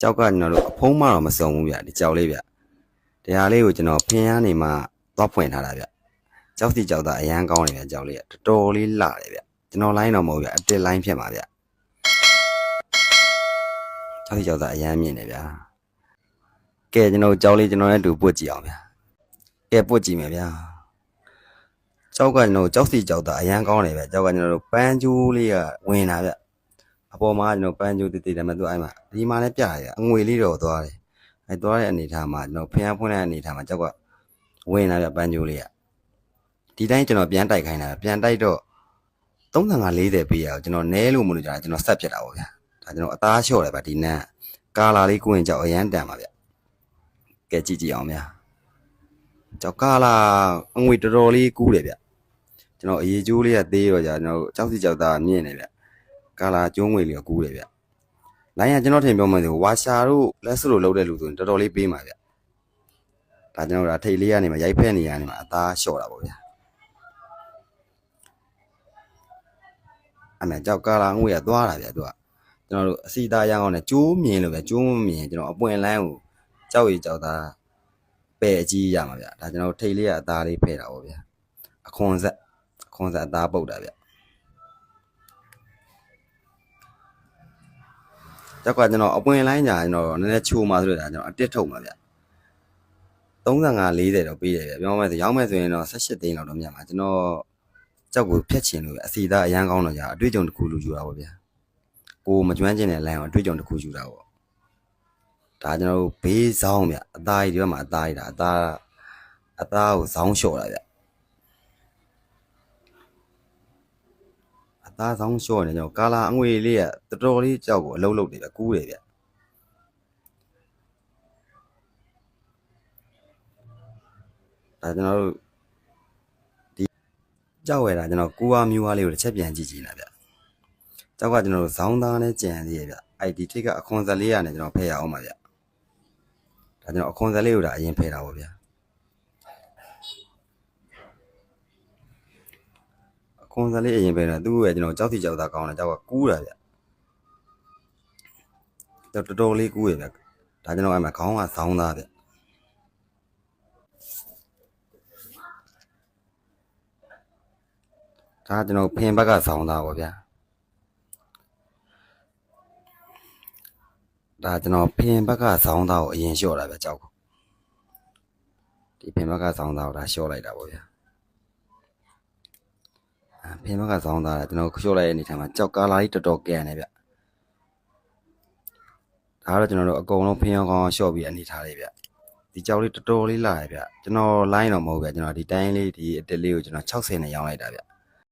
ကြောက်ကကျွန်တော်တို့အဖုံးမတော့မစုံဘူးဗျဒီကြောက်လေးဗျတရားလေးကိုကျွန်တော်ဖင်ရနေမှသွားဖွင့်ထားတာဗျကြောက်စီကြောက်တာအရန်ကောင်းနေဗျကြောက်လေးကတော်တော်လေးလှတယ်ဗျကျွန်တော်လိုင်းတော့မဟုတ်ဗျအတစ်လိုင်းဖြစ်မှာဗျကြောက်စီကြောက်တာအရန်မြင်တယ်ဗျကဲကျွန်တော်ကြောက်လေးကျွန်တော်နဲ့တူပွတ်ကြည့်အောင်ဗျကဲပွတ်ကြည့်မယ်ဗျကြောက်ကကျွန်တော်ကြောက်စီကြောက်တာအရန်ကောင်းတယ်ဗျကြောက်ကကျွန်တော်တို့ပန်းကျိုးလေးကဝင်တာဗျ အပေါ်မှာကျွန်တော်ပန်းကြိုးတည်တည်တယ်မဲ့သူအဲ့မှာဒီမှာလည်းပြရတယ်အငွေလေးတော့သွားတယ်အဲသွားတဲ့အနေထားမှာကျွန်တော်ဖျံဖွင့်တဲ့အနေထားမှာကြောက်ကဝင်လာပြပန်းကြိုးလေးကဒီတိုင်းကျွန်တော်ပြန်တိုက်ခိုင်းတာပြန်တိုက်တော့35 40ပေးရအောင်ကျွန်တော်နဲလို့မလို့ကြာကျွန်တော်ဆက်ဖြစ်တာပေါ့ဗျာဒါကျွန်တော်အသားလျှော့တယ်ဗျဒီနန်းကာလာလေးကိုရင်ကြောက်အရန်တန်ပါဗျကဲကြည့်ကြည့်အောင်ဗျာကြောက်ကာလာအငွေတော်တော်လေးကူးတယ်ဗျကျွန်တော်အရေးကျိုးလေးကသေးတော့ကြာကျွန်တော်ကြောက်စီကြောက်သားမြင်နေဗျ ကာလာကျုံးငွေလေးကိုကူးတယ်ဗျ။လိုင်းကကျွန်တော်ထင်ပြောမှဆိုဝါရှာတို့လက်စလို့လောက်တဲ့လူဆိုရင်တော်တော်လေးပေးမှာဗျ။ဒါကျွန်တော်တို့အထိတ်လေးကနေမှရိုက်ဖက်နေရနေမှာအသားလျှော့တာပေါ့ဗျာ။အမေကြောက်ကာလာငွေကသွားတာဗျသူကကျွန်တော်တို့အစီသားရအောင်နဲ့ကျိုးမြင်လို့ဗျကျိုးမမြင်ကျွန်တော်အပွင့်လန်းကိုကြောက်ရီကြောက်သားပဲ့အကြီးရမှာဗျ။ဒါကျွန်တော်ထိတ်လေးကအသားလေးဖဲ့တာပေါ့ဗျာ။အခွန်ဆက်အခွန်ဆက်အသားပုတ်တာဗျ။ ကြောက်ကကျွန်တော်အပွင့်လိုင်းညာကျွန်တော်နည်းနည်းချိုးမှဆိုတော့ဒါကျွန်တော်အတစ်ထုတ်မှာဗျ35 40တော့ပေးတယ်ဗျပြောမှဆိုရောင်းမယ်ဆိုရင်တော့18သိန်းလောက်တော့မြတ်မှာကျွန်တော်ကြောက်ကိုဖြတ်ချင်လို့ဗျအစီသားအရန်ကောင်းတော့ကြာအတွေ့အကြုံတစ်ခုလူယူတာပေါ့ဗျာကိုမကျွမ်းကျင်တဲ့လိုင်းအောင်အတွေ့အကြုံတစ်ခုယူတာပေါ့ဒါကျွန်တော်တို့ဘေးဆောင်ဗျအသားကြီးဒီဘက်မှာအသားကြီးဒါအသားအသားကိုဇောင်းလျှော့တာဗျ သားဇောင်းလျှော့နေကျွန်တော်ကာလာအငွေလေးကတော်တော်လေးကြောက်ကိုအလုံးလုံးတယ်ဗျကူးတယ်ဗျဒါကျွန်တော်တို့ဒီကြောက်ရတာကျွန်တော်ကိုဝါမျိုးဝါလေးကိုတစ်ချက်ပြန်ကြည့်ကြည့်လာဗျကြောက်ကကျွန်တော်တို့ဇောင်းသားနဲ့ကြံသေးရဗျအဲ့ဒီထိတ်ကအခွန်စက်လေးရနဲ့ကျွန်တော်ဖဲရအောင်ပါဗျဒါကျွန်တော်အခွန်စက်လေးကိုဒါအရင်ဖဲတာပေါ့ဗျ ခွန်စက်လေးအရင်ဖဲတာသူ့ရဲ့ကျွန်တော်ကြောက်စီကြောက်သားကောင်းတယ်ကြောက်ကကူးတာဗျတော်တော်တော်လေးကူးရဗျဒါကျွန်တော်အဲ့မှာခေါင်းကဇောင်းသားဗျဒါကျွန်တော်ဖင်ဘက်ကဆောင်းသားပေါ့ဗျာဒါကျွန်တော်ဖင်ဘက်ကဆောင်းသားကိုအရင်လျှော့တာဗျကြောက်ကိုဒီဖင်ဘက်ကဆောင်းသားကိုဒါလျှော့လိုက်တာပေါ့ဗျာအာ ဖင်ဘက်ကဆောင်းသားကကျွန်တော်လျှော့လိုက်တဲ့အနေထားမှာကြောက်ကာလာကြီးတော်တော်ကန်နေဗျဒါကတော့ကျွန်တော်တို့အကုန်လုံးဖင်ရောင်းကောင်းလျှော့ပြီးအနေထားလေးဗျဒီကြောက်လေးတော်တော်လေးလာရဗျကျွန်တော် line တော့မဟုတ်ဗျကျွန်တော်ဒီတိုင်းလေးဒီအတက်လေးကိုကျွန်တော်60နဲ့ရောင်းလိုက်တာဗျ